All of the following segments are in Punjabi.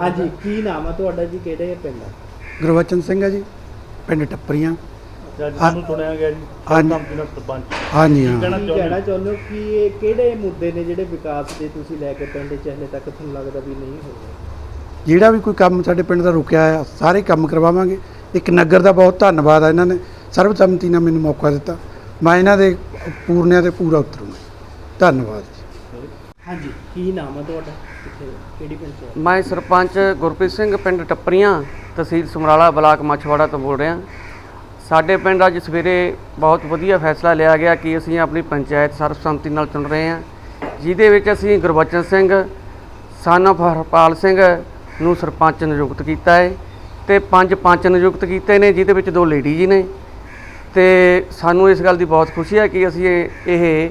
ਹਾਂਜੀ ਕੀ ਨਾਮ ਆ ਤੁਹਾਡਾ ਜੀ? ਕਿਹੜੇ ਪਿੰਡ ਆ? ਗੁਰਵਚਨ ਸਿੰਘ ਹੈ ਜੀ ਪਿੰਡ ਟੱਪਰੀਆਂ। ਅੱਜ ਸਾਨੂੰ ਚੁਣਿਆ ਗਿਆ ਜੀ ਹਾਂਜੀ। ਧਮਕੀ ਨਾਲ ਸਰਪੰਚ। ਹਾਂਜੀ ਹਾਂ। ਕਹਿਣਾ ਕੀ ਚਾਹੁੰਦੇ ਕਹਿਣਾ ਚਾਹੁੰਦੇ ਹੋ? ਕਿ ਇਹ ਕਿਹੜੇ ਮੁੱਦੇ ਨੇ ਜਿਹੜੇ ਵਿਕਾਸ ਦੇ ਤੁਸੀਂ ਲੈ ਕੇ ਪਿੰਡ 'ਚ ਹਲੇ ਤੱਕ ਤੁਹਾਨੂੰ ਲੱਗਦਾ ਵੀ ਨਹੀਂ ਹੋਏ? ਜਿਹੜਾ ਵੀ ਕੋਈ ਕੰਮ ਸਾਡੇ ਪਿੰਡ ਦਾ ਰੁਕਿਆ ਆ ਸਾਰੇ ਕੰਮ ਕਰਵਾਵਾਂਗੇ। ਇੱਕ ਨਗਰ ਦਾ ਬਹੁਤ ਧੰਨਵਾਦ ਆ ਇਹਨਾਂ ਨੇ। ਸਰਬਸੰਮਤੀ ਨਾਲ ਮੈਨੂੰ ਮੌਕਾ ਦਿੱਤਾ। ਮੈਂ ਇਹਨਾਂ ਦੇ ਪੂਰਨਿਆਂ ਤੇ ਪੂਰਾ ਉਤਰੂੰਗਾ। ਧੰਨਵਾਦ ਜੀ। ਹਾਂਜੀ ਕੀ ਨਾਮ ਆ ਤੁਹਾਡਾ? ਕਿੱਥੇ ਕਿਹੜੀ ਪੰਚਾਇਤ ਮੈਂ ਸਰਪੰਚ ਗੁਰਪ੍ਰੀਤ ਸਿੰਘ, ਪਿੰਡ ਟੱਪਰੀਆਂ, ਤਹਿਸੀਲ ਸਮਰਾਲਾ, ਬਲਾਕ ਮਛਵਾੜਾ ਤੋਂ ਬੋਲ ਰਿਹਾ। ਸਾਡੇ ਪਿੰਡ ਅੱਜ ਸਵੇਰੇ ਬਹੁਤ ਵਧੀਆ ਫੈਸਲਾ ਲਿਆ ਗਿਆ ਕਿ ਅਸੀਂ ਆਪਣੀ ਪੰਚਾਇਤ ਸਰਬਸੰਮਤੀ ਨਾਲ ਚੁਣ ਰਹੇ ਹਾਂ। ਜਿਹਦੇ ਵਿੱਚ ਅਸੀਂ ਗੁਰਬਚਨ ਸਿੰਘ ਸਨ of ਹਰਪਾਲ ਸਿੰਘ ਨੂੰ ਸਰਪੰਚ ਨਿਯੁਕਤ ਕੀਤਾ ਹੈ ਤੇ ਪੰਜ ਪੰਚ ਨਿਯੁਕਤ ਕੀਤੇ ਨੇ, ਜਿਹਦੇ ਵਿੱਚ ਦੋ ਲੇਡੀਜ਼ ਨੇ। ਤੇ ਸਾਨੂੰ ਇਸ ਗੱਲ ਦੀ ਬਹੁਤ ਖੁਸ਼ੀ ਹੈ ਕਿ ਅਸੀਂ ਇਹ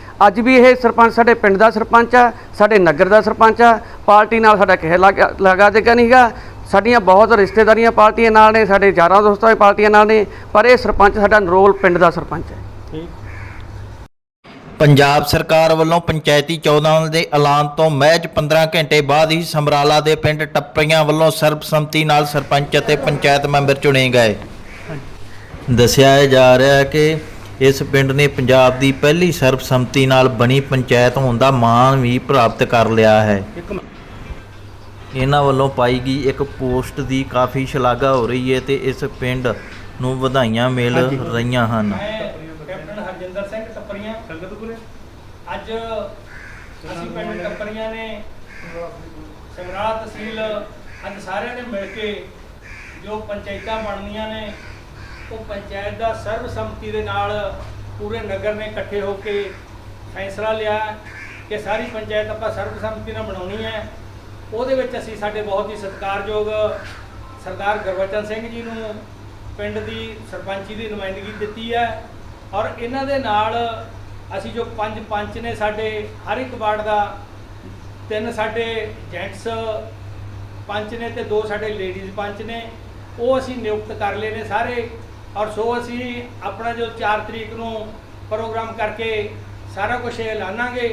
ਅੱਜ ਵੀ ਇਹ ਸਰਪੰਚ ਸਾਡੇ ਪਿੰਡ ਦਾ ਸਰਪੰਚ ਆ ਸਾਡੇ ਨਗਰ ਦਾ ਸਰਪੰਚ ਆ ਪਾਰਟੀ ਨਾਲ ਸਾਡਾ ਕਿਸੇ ਲਗਾ ਲਗਾ ਦੇਗਾ ਨਹੀਂਗਾ ਸਾਡੀਆਂ ਬਹੁਤ ਰਿਸ਼ਤੇਦਾਰੀਆਂ ਪਾਰਟੀਆਂ ਨਾਲ ਨੇ ਸਾਡੇ ਯਾਰਾਂ ਦੋਸਤਾਂ ਦੀ ਪਾਰਟੀਆਂ ਨਾਲ ਨੇ ਪਰ ਇਹ ਸਰਪੰਚ ਸਾਡਾ ਨਰੋਲ ਪਿੰਡ ਦਾ ਸਰਪੰਚ ਹੈ। ਠੀਕ। ਪੰਜਾਬ ਸਰਕਾਰ ਵੱਲੋਂ ਪੰਚਾਇਤੀ ਚੋਣਾਂ ਦੇ ਐਲਾਨ ਤੋਂ ਮਹਿਜ 15 ਘੰਟੇ ਬਾਅਦ ਹੀ ਸਮਰਾਲਾ ਦੇ ਪਿੰਡ ਟੱਪਰੀਆਂ ਵੱਲੋਂ ਸਰਬਸੰਮਤੀ ਨਾਲ ਸਰਪੰਚ ਅਤੇ ਪੰਚਾਇਤ ਮੈਂਬਰ ਚੁਣੇ ਗਏ। ਦੱਸਿਆ ਜਾ ਰਿਹਾ ਹੈ ਕਿ ਇਸ ਪਿੰਡ ਨੇ ਪੰਜਾਬ ਦੀ ਪਹਿਲੀ ਸਰਬਸੰਮਤੀ ਨਾਲ ਬਣੀ ਪੰਚਾਇਤ ਹੋਣ ਦਾ ਮਾਣ ਵੀ ਪ੍ਰਾਪਤ ਕਰ ਲਿਆ ਹੈ। ਇਹਨਾਂ ਵੱਲੋਂ ਪਾਈ ਗਈ ਇੱਕ ਪੋਸਟ ਦੀ ਕਾਫੀ ਸ਼ਲਾਘਾ ਹੋ ਰਹੀ ਹੈ ਤੇ ਇਸ ਪਿੰਡ ਨੂੰ ਵਧਾਈਆਂ ਮਿਲ ਰਹੀਆਂ ਹਨ। ਕੈਪਟਨ ਹਰਜਿੰਦਰ ਸਿੰਘ ਟੱਪਰੀਆਂ ਸੰਗਤਪੁਰੇ। ਅੱਜ ਅਸੀਂ ਪਿੰਡ ਟੱਪਰੀਆਂ ਨੇ ਸਮਰਾਲਾ ਤਹਿਸੀਲ ਅੱਜ ਸਾਰਿਆਂ ਨੇ ਮਿਲ ਕੇ ਜੋ ਪੰਚਾਇਤਾਂ ਬਣਨੀਆਂ ਨੇ ਉਹ ਪੰਚਾਇਤ ਦਾ ਸਰਬਸੰਮਤੀ ਦੇ ਨਾਲ ਪੂਰੇ ਨਗਰ ਨੇ ਇਕੱਠੇ ਹੋ ਕੇ ਫੈਸਲਾ ਲਿਆ ਕਿ ਸਾਰੀ ਪੰਚਾਇਤ ਆਪਾਂ ਸਰਬਸੰਮਤੀ ਨਾਲ ਬਣਾਉਣੀ ਹੈ। ਉਹਦੇ ਵਿੱਚ ਅਸੀਂ ਸਾਡੇ ਬਹੁਤ ਹੀ ਸਤਿਕਾਰਯੋਗ ਸਰਦਾਰ ਗੁਰਬਚਨ ਸਿੰਘ ਜੀ ਨੂੰ ਪਿੰਡ ਦੀ ਸਰਪੰਚੀ ਦੀ ਨੁਮਾਇੰਦਗੀ ਦਿੱਤੀ ਹੈ ਔਰ ਇਹਨਾਂ ਦੇ ਨਾਲ ਅਸੀਂ ਜੋ ਪੰਜ ਪੰਚ ਨੇ ਸਾਡੇ, ਹਰ ਇੱਕ ਵਾਰਡ ਦਾ ਤਿੰਨ ਸਾਡੇ ਜੈਂਟਸ ਪੰਚ ਨੇ ਤੇ ਦੋ ਸਾਡੇ ਲੇਡੀਜ਼ ਪੰਚ ਨੇ, ਉਹ ਅਸੀਂ ਨਿਯੁਕਤ ਕਰ ਲਏ ਨੇ ਸਾਰੇ। ਔਰ ਸੋ ਅਸੀਂ ਆਪਣਾ ਜੋ 4 ਤਰੀਕ ਨੂੰ ਪ੍ਰੋਗਰਾਮ ਕਰਕੇ ਸਾਰਾ ਕੁਝ ਐਲਾਨਾਂਗੇ,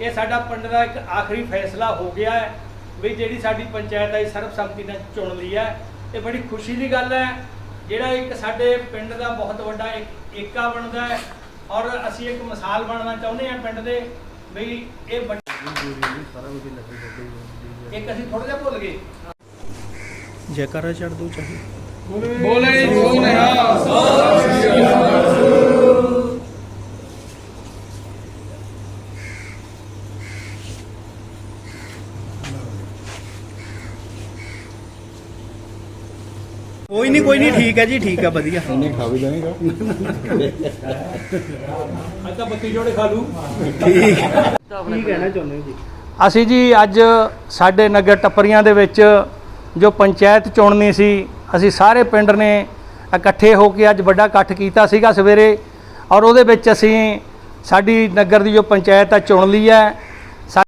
ਇਹ ਸਾਡਾ ਪਿੰਡ ਦਾ ਇੱਕ ਆਖਰੀ ਫੈਸਲਾ ਹੋ ਗਿਆ ਹੈ ਵੀ ਜਿਹੜੀ ਸਾਡੀ ਪੰਚਾਇਤ ਹੈ ਸਰਬਸੰਮਤੀ ਨਾਲ ਚੁਣ ਲਈ ਹੈ। ਇਹ ਬੜੀ ਖੁਸ਼ੀ ਦੀ ਗੱਲ ਹੈ, ਜਿਹੜਾ ਇੱਕ ਸਾਡੇ ਪਿੰਡ ਦਾ ਬਹੁਤ ਵੱਡਾ ਏਕਾ ਬਣਦਾ ਹੈ ਔਰ ਅਸੀਂ ਇੱਕ ਮਿਸਾਲ ਬਣਨਾ ਚਾਹੁੰਦੇ ਹਾਂ ਪਿੰਡ ਦੇ ਵੀ ਇਹ ਵੱਡ- ਇੱਕ ਅਸੀਂ ਥੋੜਾ ਜਿਹਾ ਭੁੱਲ ਗਏ। ਜੈਕਾਰਾ ਛੱਡ ਦੋ ਕੋਈ ਨਹੀਂ। ਕੋਈ ਨਹੀਂ ਠੀਕ ਹੈ ਜੀ ਠੀਕ ਹੈ ਵਧੀਆ। ਅੱਜ ਤਾਂ ਬੱਤੀ ਜੋੜੇ ਖਾ ਲੂ ਠੀਕ ਕੀ ਕਹਿਣਾ ਚਾਹੁੰਦੇ ਹੋ ਜੀ? ਅਸੀਂ ਜੀ ਅੱਜ ਸਾਡੇ ਨਗਰ ਟੱਪਰੀਆਂ ਦੇ ਵਿੱਚ ਜੋ ਪੰਚਾਇਤ ਚੁਣਨੀ ਸੀ ਅਸੀਂ ਸਾਰੇ ਪਿੰਡ ਨੇ ਇਕੱਠੇ ਹੋ ਕੇ ਅੱਜ ਵੱਡਾ ਇਕੱਠ ਕੀਤਾ ਸੀਗਾ ਸਵੇਰੇ ਔਰ ਉਹਦੇ ਵਿੱਚ ਅਸੀਂ ਸਾਡੀ ਨਗਰ ਦੀ ਜੋ ਪੰਚਾਇਤ ਆ ਚੁਣ ਲਈ ਹੈ